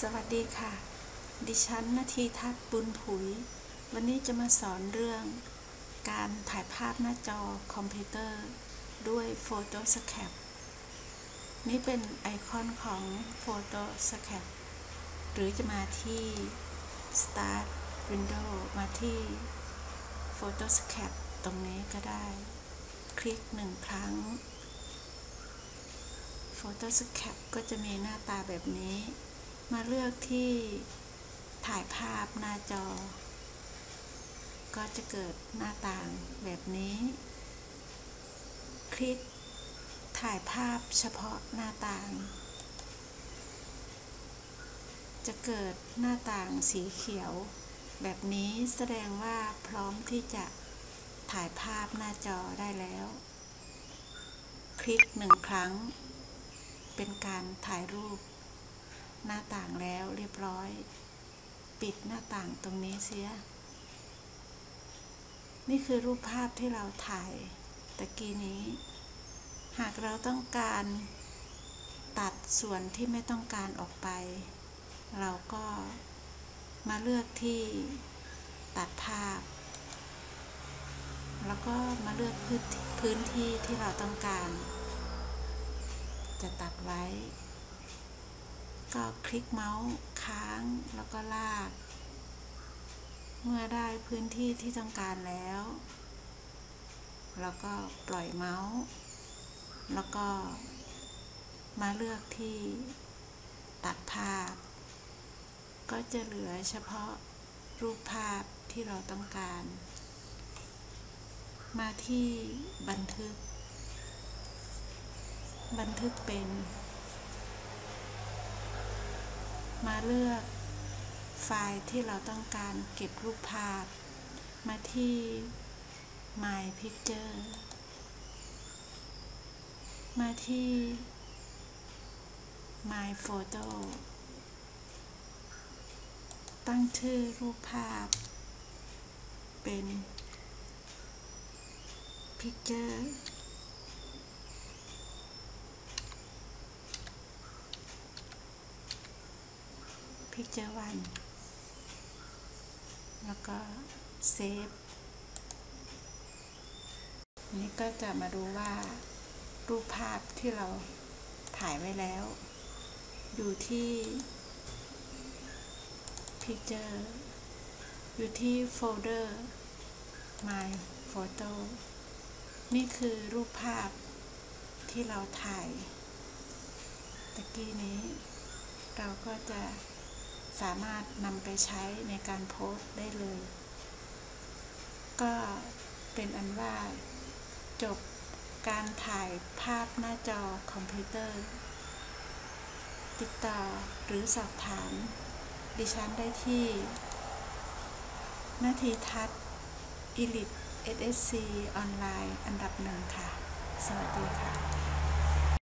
สวัสดีค่ะ ดิฉันนาทีทัศน์บุญผุย วันนี้จะมาสอนเรื่อง การถ่ายภาพหน้าจอคอมพิวเตอร์ ด้วย Photoshop นี่เป็นไอคอนของ Photoshop หรือจะมาที่ Start Window มาที่ Photoshop ตรงนี้ก็ได้ คลิกหนึ่งครั้ง Photoshop ก็จะมีหน้าตาแบบนี้ มาเลือกที่ถ่ายภาพหน้าจอ ก็จะเกิดหน้าต่างแบบนี้ คลิกถ่ายภาพเฉพาะหน้าต่าง จะเกิดหน้าต่างสีเขียว แบบนี้แสดงว่าพร้อมที่จะถ่ายภาพหน้าจอได้แล้ว คลิกหนึ่งครั้ง เป็นการถ่ายรูป หน้าต่างแล้วเรียบร้อย ปิดหน้าต่างตรงนี้เสีย นี่คือรูปภาพที่เราถ่ายตะกี้นี้ หากเราต้องการตัดส่วนที่ไม่ต้องการออกไป เราก็มาเลือกที่ตัดภาพ แล้วก็มาเลือกพื้นพื้นที่ที่เราต้องการ จะตัดไว้ ก็คลิกเมาส์ค้างแล้วก็ลาก เมื่อได้พื้นที่ที่ต้องการแล้วเราก็ปล่อยเมาส์ แล้วก็มาเลือกที่ตัดภาพ ก็จะเหลือเฉพาะรูปภาพที่เราต้องการ มาที่บันทึก บันทึกเป็น มาเลือกไฟล์ที่เราต้องการเก็บรูปภาพ มาที่ My Picture มาที่ My Photo ตั้งชื่อรูปภาพ เป็น Picture พิจวันแล้วก็เซฟนี้ก็จะมาดูว่า รูปภาพที่เราถ่ายไว้แล้ว อยู่ที่ Picture อยู่ที่โฟลเดอร์ My Photo นี่คือรูปภาพที่เราถ่ายตะกี้นี้ เราก็จะ สามารถนำไปใช้ในการโพสต์ได้เลย ก็เป็นอันว่าจบการถ่ายภาพหน้าจอคอมพิวเตอร์ ติดต่อหรือสอบถาม ดิฉันได้ที่นาทีทัศน์อิลิท SSC ออนไลน์อันดับหนึ่งค่ะ สวัสดีค่ะ